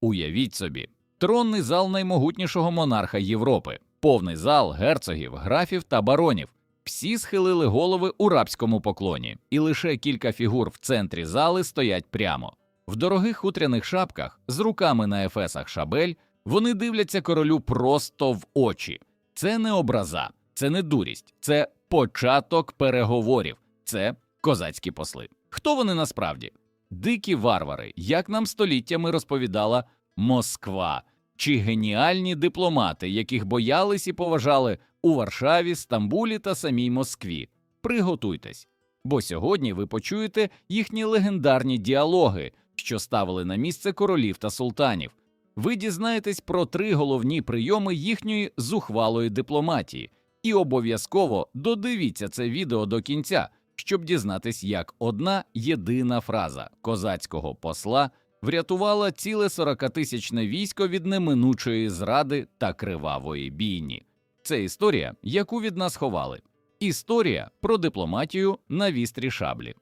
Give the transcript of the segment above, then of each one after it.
Уявіть собі, тронний зал наймогутнішого монарха Європи, повний зал герцогів, графів та баронів. Всі схилили голови у рабському поклоні, і лише кілька фігур в центрі зали стоять прямо. В дорогих хутряних шапках з руками на ефесах шабель вони дивляться королю просто в очі. Це не образа, це не дурість, це початок переговорів, це козацькі посли. Хто вони насправді? Дикі варвари, як нам століттями розповідала Москва, чи геніальні дипломати, яких боялись і поважали у Варшаві, Стамбулі та самій Москві. Приготуйтесь, бо сьогодні ви почуєте їхні легендарні діалоги, що ставили на місце королів та султанів. Ви дізнаєтесь про три головні прийоми їхньої зухвалої дипломатії, і обов'язково додивіться це відео до кінця, щоб дізнатись, як одна єдина фраза козацького посла врятувала ціле 40-тисячне військо від неминучої зради та кривавої бійні. Це історія, яку від нас ховали. Історія про дипломатію на вістрі шаблі.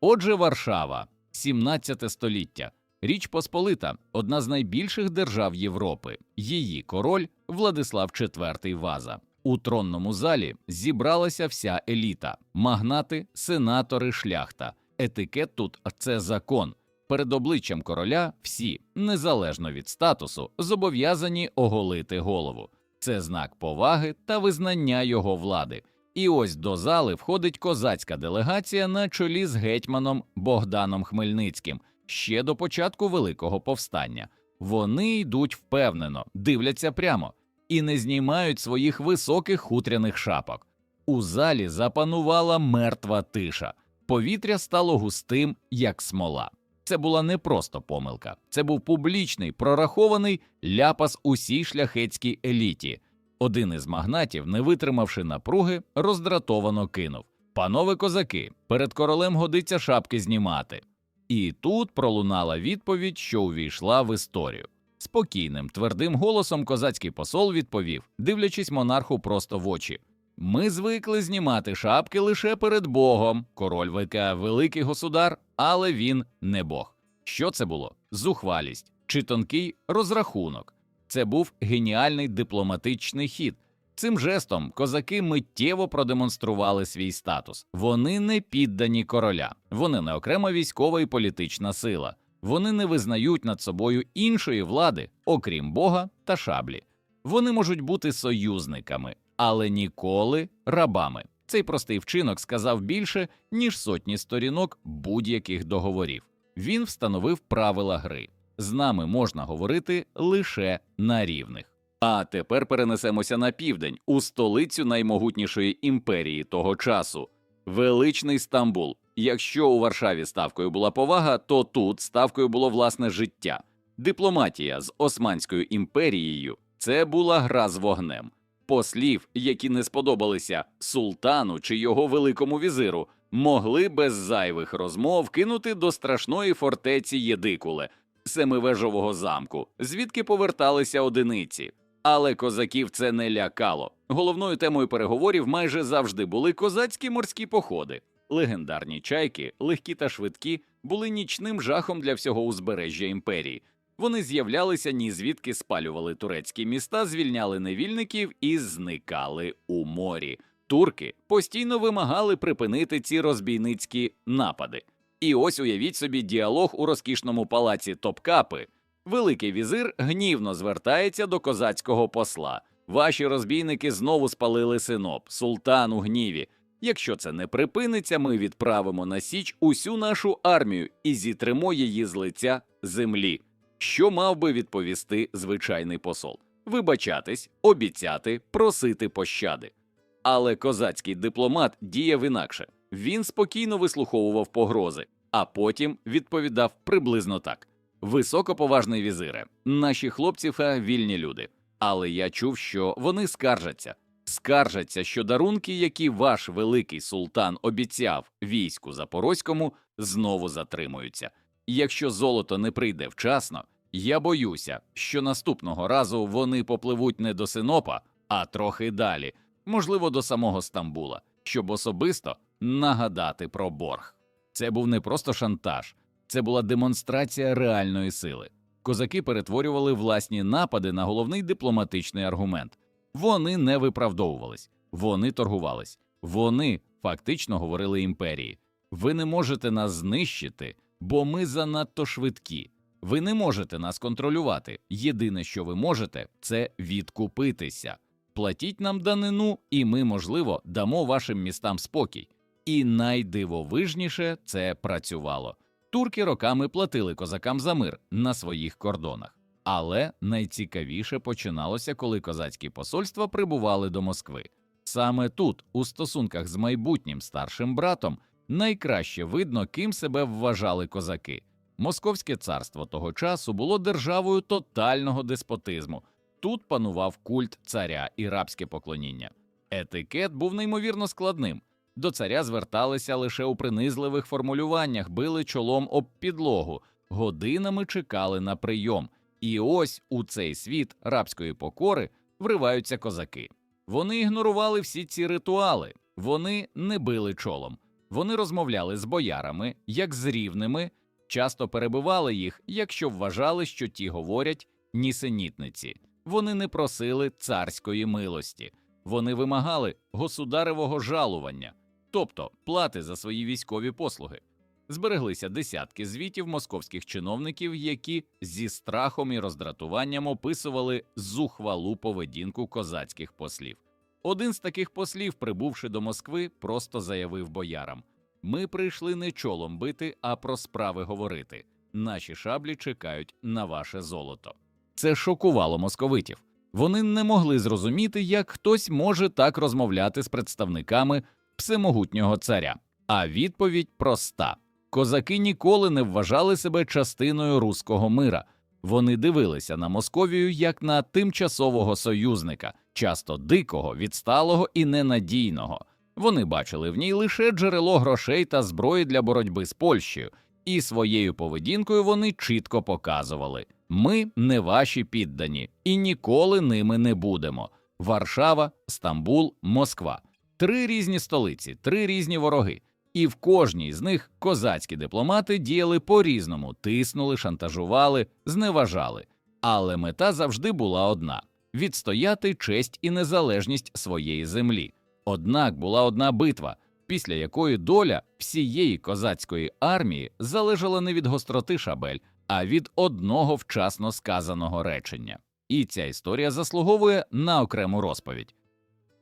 Отже, Варшава, 17 століття. Річ Посполита одна з найбільших держав Європи. Її король Владислав IV Ваза. У тронному залі зібралася вся еліта: магнати, сенатори, шляхта. Етикет тут це закон. Перед обличчям короля всі, незалежно від статусу, зобов'язані оголити голову. Це знак поваги та визнання його влади. І ось до зали входить козацька делегація на чолі з гетьманом Богданом Хмельницьким ще до початку Великого повстання. Вони йдуть впевнено, дивляться прямо і не знімають своїх високих хутряних шапок. У залі запанувала мертва тиша. Повітря стало густим, як смола. Це була не просто помилка, це був публічний, прорахований ляпас усій шляхетській еліті. Один із магнатів, не витримавши напруги, роздратовано кинув: Панове козаки, перед королем годиться шапки знімати. І тут пролунала відповідь, що увійшла в історію. Спокійним, твердим голосом козацький посол відповів, дивлячись монарху просто в очі. Ми звикли знімати шапки лише перед Богом. Король ВК великий государ, але він не Бог. Що це було? Зухвалість чи тонкий розрахунок. Це був геніальний дипломатичний хід. Цим жестом козаки миттєво продемонстрували свій статус. Вони не піддані короля, вони не окрема військова і політична сила. Вони не визнають над собою іншої влади, окрім Бога та шаблі. Вони можуть бути союзниками, але ніколи рабами. Цей простий вчинок сказав більше, ніж сотні сторінок будь-яких договорів. Він встановив правила гри. З нами можна говорити лише на рівних. А тепер перенесемося на південь, у столицю наймогутнішої імперії того часу величний Стамбул. Якщо у Варшаві ставкою була повага, то тут ставкою було власне життя. Дипломатія з Османською імперією це була гра з вогнем. Послів, які не сподобалися султану чи його великому візиру, могли без зайвих розмов кинути до страшної фортеці Єдикуле, семивежового замку, звідки поверталися одиниці. Але козаків це не лякало. Головною темою переговорів майже завжди були козацькі морські походи. Легендарні чайки, легкі та швидкі, були нічним жахом для всього узбережжя імперії. Вони з'являлися ні звідки спалювали турецькі міста, звільняли невільників і зникали у морі. Турки постійно вимагали припинити ці розбійницькі напади. І ось уявіть собі діалог у розкішному палаці Топкапи. Великий візир гнівно звертається до козацького посла. Ваші розбійники знову спалили синоп, султан у гніві. Якщо це не припиниться, ми відправимо на січ усю нашу армію і зітримо її з лиця землі. Що мав би відповісти звичайний посол? Вибачатись, обіцяти, просити пощади. Але козацький дипломат діяв інакше. Він спокійно вислуховував погрози, а потім відповідав приблизно так: Високоповажний візире, наші хлопці вільні люди. Але я чув, що вони скаржаться. Скаржаться, що дарунки, які ваш великий султан обіцяв війську запорозькому, знову затримуються. Якщо золото не прийде вчасно, я боюся, що наступного разу вони попливуть не до Синопа, а трохи далі, можливо, до самого Стамбула, щоб особисто нагадати про борг. Це був не просто шантаж, це була демонстрація реальної сили. Козаки перетворювали власні напади на головний дипломатичний аргумент. Вони не виправдовувались, вони торгувались, вони фактично говорили імперії. Ви не можете нас знищити, бо ми занадто швидкі. Ви не можете нас контролювати. Єдине, що ви можете, це відкупитися. Платіть нам данину, і ми, можливо, дамо вашим містам спокій. І найдивовижніше це працювало. Турки роками платили козакам за мир на своїх кордонах. Але найцікавіше починалося, коли козацькі посольства прибували до Москви. Саме тут, у стосунках з майбутнім старшим братом, найкраще видно, ким себе вважали козаки. Московське царство того часу було державою тотального деспотизму. Тут панував культ царя і рабське поклоніння. Етикет був неймовірно складним. До царя зверталися лише у принизливих формулюваннях, били чолом об підлогу, годинами чекали на прийом. І ось у цей світ рабської покори вриваються козаки. Вони ігнорували всі ці ритуали, вони не били чолом, вони розмовляли з боярами, як з рівними, часто перебивали їх, якщо вважали, що ті говорять нісенітниці. Вони не просили царської милості, вони вимагали государевого жалування, тобто плати за свої військові послуги. Збереглися десятки звітів московських чиновників, які зі страхом і роздратуванням описували зухвалу поведінку козацьких послів. Один з таких послів, прибувши до Москви, просто заявив боярам: Ми прийшли не чолом бити, а про справи говорити. Наші шаблі чекають на ваше золото. Це шокувало московитів. Вони не могли зрозуміти, як хтось може так розмовляти з представниками всемогутнього царя. А відповідь проста: козаки ніколи не вважали себе частиною руського мира. Вони дивилися на Московію як на тимчасового союзника, часто дикого, відсталого і ненадійного. Вони бачили в ній лише джерело грошей та зброї для боротьби з Польщею, і своєю поведінкою вони чітко показували: ми не ваші піддані і ніколи ними не будемо. Варшава, Стамбул, Москва три різні столиці, три різні вороги. І в кожній з них козацькі дипломати діяли по-різному, тиснули, шантажували, зневажали. Але мета завжди була одна відстояти честь і незалежність своєї землі. Однак була одна битва, після якої доля всієї козацької армії залежала не від гостроти шабель, а від одного вчасно сказаного речення. І ця історія заслуговує на окрему розповідь.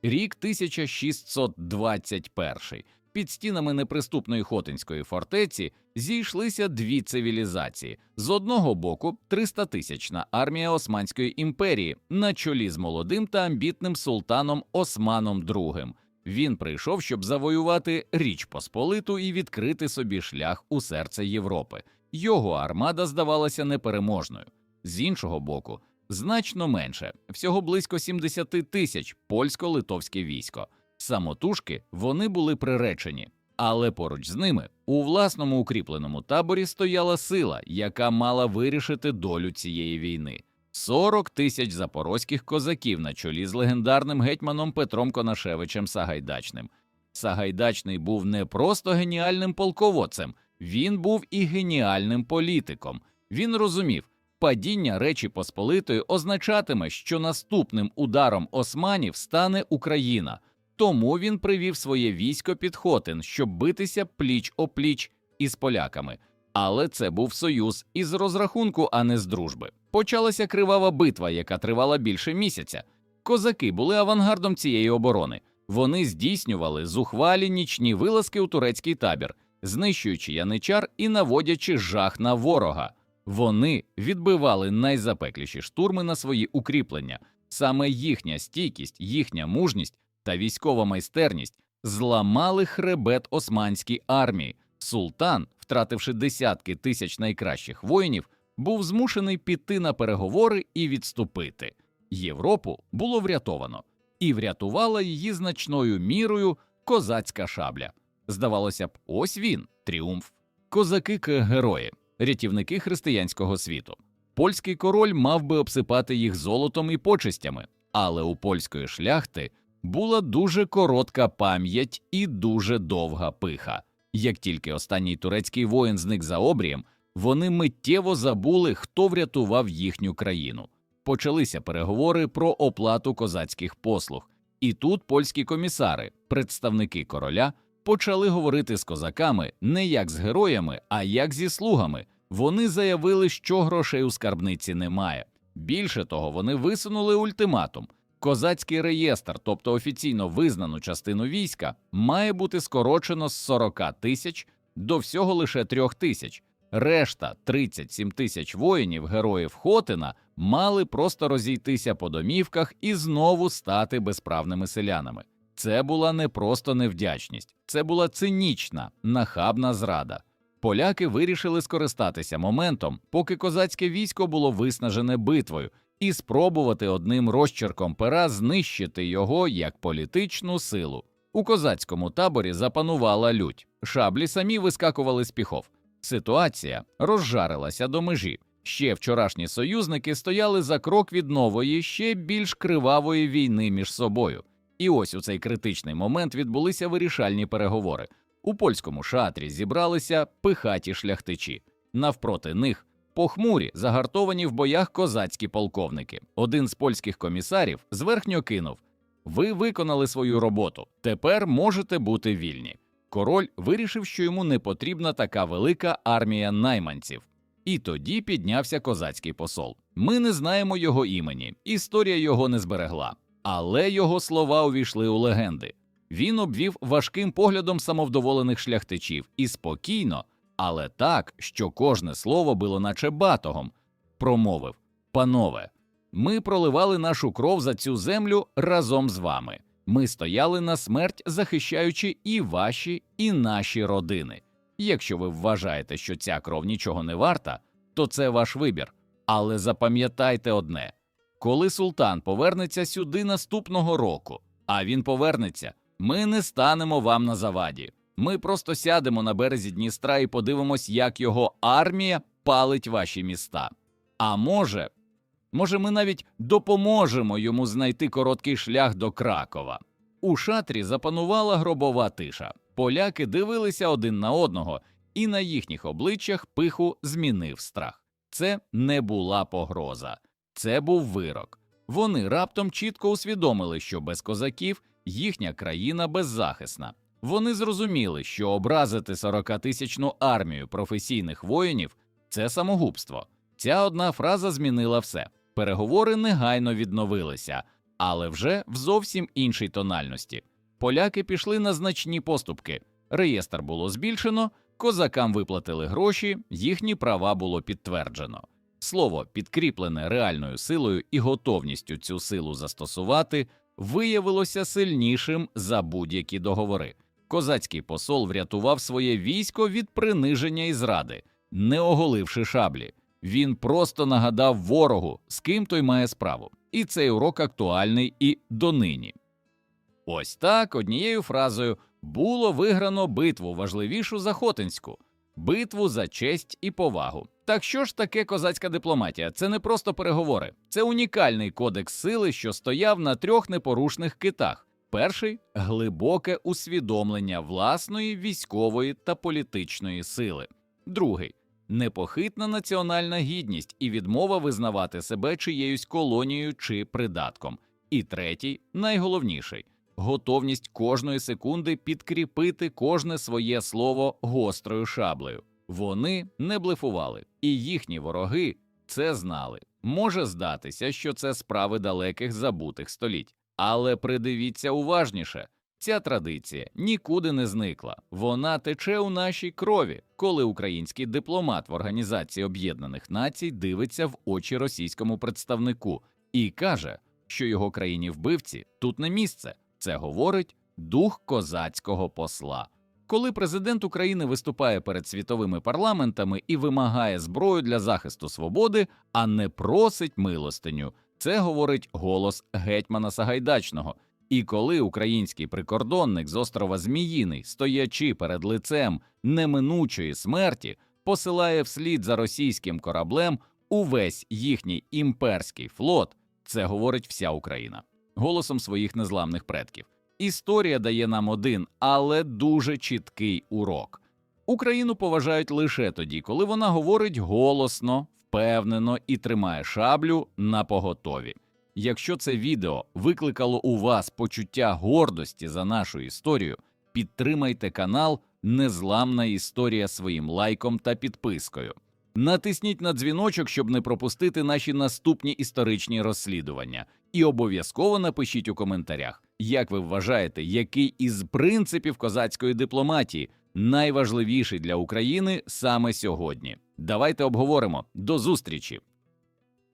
Рік 1621. Під стінами неприступної Хотинської фортеці зійшлися дві цивілізації: з одного боку 300-тисячна армія Османської імперії на чолі з молодим та амбітним султаном Османом II. Він прийшов, щоб завоювати Річ Посполиту і відкрити собі шлях у серце Європи. Його армада здавалася непереможною. З іншого боку, значно менше, всього близько 70 тисяч польсько-литовське військо. Самотужки вони були приречені, але поруч з ними у власному укріпленому таборі стояла сила, яка мала вирішити долю цієї війни. 40 тисяч запорозьких козаків на чолі з легендарним гетьманом Петром Конашевичем Сагайдачним. Сагайдачний був не просто геніальним полководцем, він був і геніальним політиком. Він розумів, падіння Речі Посполитої означатиме, що наступним ударом османів стане Україна. Тому він привів своє військо під Хотин, щоб битися пліч опліч із поляками. Але це був союз із розрахунку, а не з дружби. Почалася кривава битва, яка тривала більше місяця. Козаки були авангардом цієї оборони. Вони здійснювали зухвалі нічні вилазки у турецький табір, знищуючи яничар і наводячи жах на ворога. Вони відбивали найзапекліші штурми на свої укріплення. Саме їхня стійкість, їхня мужність та військова майстерність зламали хребет османській армії. Султан, втративши десятки тисяч найкращих воїнів, був змушений піти на переговори і відступити. Європу було врятовано, і врятувала її значною мірою козацька шабля. Здавалося б, ось він тріумф. Козаки герої, рятівники християнського світу. Польський король мав би обсипати їх золотом і почестями, але у польської шляхти була дуже коротка пам'ять і дуже довга пиха. Як тільки останній турецький воїн зник за обрієм, Вони миттєво забули, хто врятував їхню країну. Почалися переговори про оплату козацьких послуг, і тут польські комісари, представники короля, почали говорити з козаками не як з героями, а як зі слугами. Вони заявили, що грошей у скарбниці немає. Більше того, вони висунули ультиматум. Козацький реєстр, тобто офіційно визнану частину війська, має бути скорочено з 40 тисяч до всього лише 3 тисяч. Решта 37 тисяч воїнів, героїв Хотина, мали просто розійтися по домівках і знову стати безправними селянами. Це була не просто невдячність, це була цинічна, нахабна зрада. Поляки вирішили скористатися моментом, поки козацьке військо було виснажене битвою, і спробувати одним розчерком пера знищити його як політичну силу. У козацькому таборі запанувала лють, шаблі самі вискакували з піхов. Ситуація розжарилася до межі. Ще вчорашні союзники стояли за крок від нової, ще більш кривавої війни між собою. І ось у цей критичний момент відбулися вирішальні переговори. У польському шатрі зібралися пихаті шляхтичі. Навпроти них похмурі, загартовані в боях козацькі полковники. Один з польських комісарів зверхньо кинув: Ви виконали свою роботу. Тепер можете бути вільні. Король вирішив, що йому не потрібна така велика армія найманців. І тоді піднявся козацький посол. Ми не знаємо його імені, історія його не зберегла, але його слова увійшли у легенди. Він обвів важким поглядом самовдоволених шляхтичів і спокійно, але так, що кожне слово було наче батогом, промовив Панове, ми проливали нашу кров за цю землю разом з вами. Ми стояли на смерть, захищаючи і ваші, і наші родини. Якщо ви вважаєте, що ця кров нічого не варта, то це ваш вибір. Але запам'ятайте одне: коли султан повернеться сюди наступного року, а він повернеться, ми не станемо вам на заваді. Ми просто сядемо на березі Дністра і подивимось, як його армія палить ваші міста. А може, може, ми навіть допоможемо йому знайти короткий шлях до Кракова. У шатрі запанувала гробова тиша. Поляки дивилися один на одного, і на їхніх обличчях пиху змінив страх. Це не була погроза, це був вирок. Вони раптом чітко усвідомили, що без козаків їхня країна беззахисна. Вони зрозуміли, що образити 40-тисячну армію професійних воїнів це самогубство. Ця одна фраза змінила все. Переговори негайно відновилися, але вже в зовсім іншій тональності. Поляки пішли на значні поступки. Реєстр було збільшено, козакам виплатили гроші, їхні права було підтверджено. Слово, підкріплене реальною силою і готовністю цю силу застосувати, виявилося сильнішим за будь-які договори. Козацький посол врятував своє військо від приниження і зради, не оголивши шаблі. Він просто нагадав ворогу, з ким той має справу. І цей урок актуальний і донині. Ось так однією фразою було виграно битву важливішу за Хотинську, битву за честь і повагу. Так що ж таке козацька дипломатія? Це не просто переговори, це унікальний кодекс сили, що стояв на трьох непорушних китах. Перший глибоке усвідомлення власної військової та політичної сили, другий непохитна національна гідність і відмова визнавати себе чиєюсь колонією чи придатком. І третій, найголовніший готовність кожної секунди підкріпити кожне своє слово гострою шаблею. Вони не блефували, і їхні вороги це знали. Може здатися, що це справи далеких забутих століть, але придивіться уважніше. Ця традиція нікуди не зникла. Вона тече у нашій крові, коли український дипломат в Організації Об'єднаних Націй дивиться в очі російському представнику і каже, що його країні вбивці тут не місце. Це говорить дух козацького посла. Коли президент України виступає перед світовими парламентами і вимагає зброю для захисту свободи, а не просить милостиню, це говорить голос гетьмана Сагайдачного. І коли український прикордонник з острова Зміїний, стоячи перед лицем неминучої смерті, посилає вслід за російським кораблем увесь їхній імперський флот, це говорить вся Україна голосом своїх незламних предків. Історія дає нам один, але дуже чіткий урок. Україну поважають лише тоді, коли вона говорить голосно, впевнено і тримає шаблю на поготові. Якщо це відео викликало у вас почуття гордості за нашу історію, підтримайте канал Незламна історія своїм лайком та підпискою. Натисніть на дзвіночок, щоб не пропустити наші наступні історичні розслідування. І обов'язково напишіть у коментарях, як ви вважаєте, який із принципів козацької дипломатії найважливіший для України саме сьогодні. Давайте обговоримо. До зустрічі!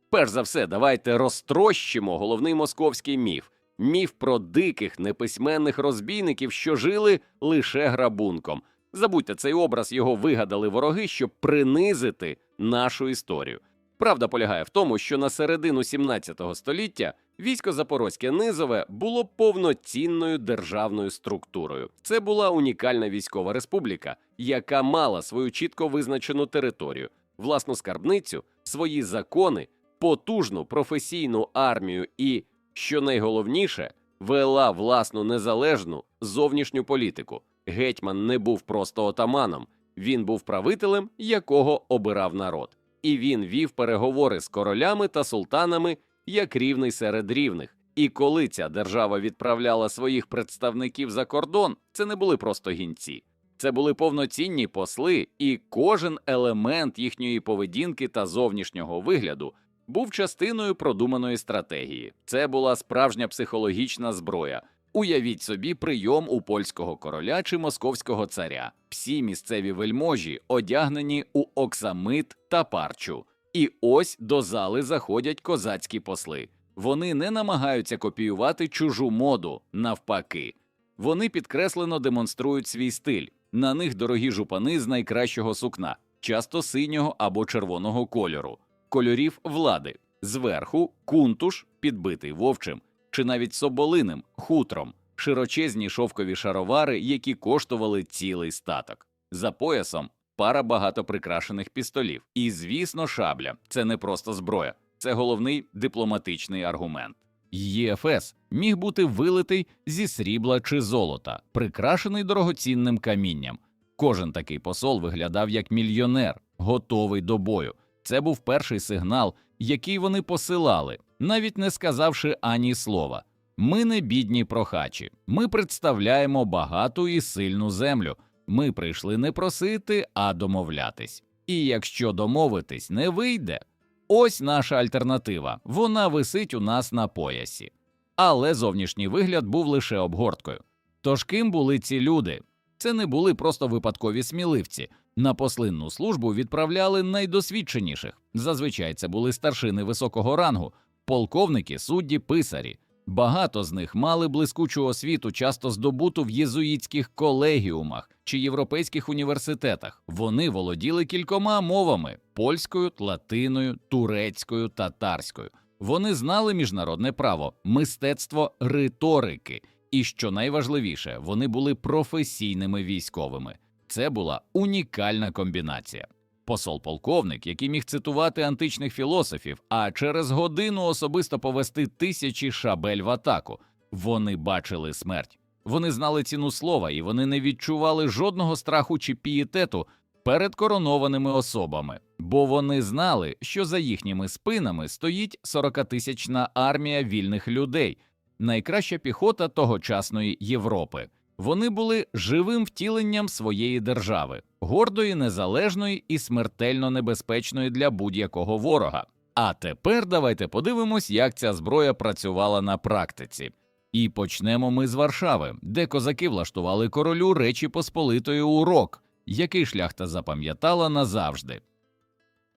Перш за все, давайте розтрощимо головний московський міф міф про диких неписьменних розбійників, що жили лише грабунком. Забудьте цей образ, його вигадали вороги, щоб принизити нашу історію. Правда полягає в тому, що на середину 17 століття військо Запорозьке Низове було повноцінною державною структурою. Це була унікальна військова республіка, яка мала свою чітко визначену територію, власну скарбницю, свої закони, потужну професійну армію і, що найголовніше, вела власну незалежну зовнішню політику. Гетьман не був просто отаманом, він був правителем, якого обирав народ. І він вів переговори з королями та султанами як рівний серед рівних. І коли ця держава відправляла своїх представників за кордон, це не були просто гінці. Це були повноцінні посли, і кожен елемент їхньої поведінки та зовнішнього вигляду був частиною продуманої стратегії. Це була справжня психологічна зброя. Уявіть собі прийом у польського короля чи московського царя. Всі місцеві вельможі одягнені у оксамит та парчу. І ось до зали заходять козацькі посли. Вони не намагаються копіювати чужу моду, навпаки. Вони підкреслено демонструють свій стиль. На них дорогі жупани з найкращого сукна, часто синього або червоного кольору, кольорів влади, зверху кунтуш, підбитий вовчим, чи навіть соболиним хутром, широчезні шовкові шаровари, які коштували цілий статок. За поясом пара багато прикрашених пістолів. І, звісно, шабля це не просто зброя, це головний дипломатичний аргумент. ЄФС міг бути вилитий зі срібла чи золота, прикрашений дорогоцінним камінням. Кожен такий посол виглядав як мільйонер, готовий до бою. Це був перший сигнал, який вони посилали, навіть не сказавши ані слова. Ми не бідні прохачі, ми представляємо багату і сильну землю. Ми прийшли не просити, а домовлятись. І якщо домовитись не вийде, ось наша альтернатива. Вона висить у нас на поясі. Але зовнішній вигляд був лише обгорткою. Тож ким були ці люди? Це не були просто випадкові сміливці. На послинну службу відправляли найдосвідченіших. Зазвичай це були старшини високого рангу, полковники, судді, писарі. Багато з них мали блискучу освіту, часто здобуту в єзуїтських колегіумах чи європейських університетах. Вони володіли кількома мовами: польською, латиною, турецькою, татарською. Вони знали міжнародне право, мистецтво риторики, і що найважливіше, вони були професійними військовими. Це була унікальна комбінація. Посол-полковник, який міг цитувати античних філософів, а через годину особисто повести тисячі шабель в атаку. Вони бачили смерть. Вони знали ціну слова, і вони не відчували жодного страху чи пієтету перед коронованими особами, бо вони знали, що за їхніми спинами стоїть 40-тисячна армія вільних людей, найкраща піхота тогочасної Європи. Вони були живим втіленням своєї держави, гордої, незалежної і смертельно небезпечної для будь-якого ворога. А тепер давайте подивимось, як ця зброя працювала на практиці. І почнемо ми з Варшави, де козаки влаштували королю Речі Посполитої урок, який шляхта запам'ятала назавжди.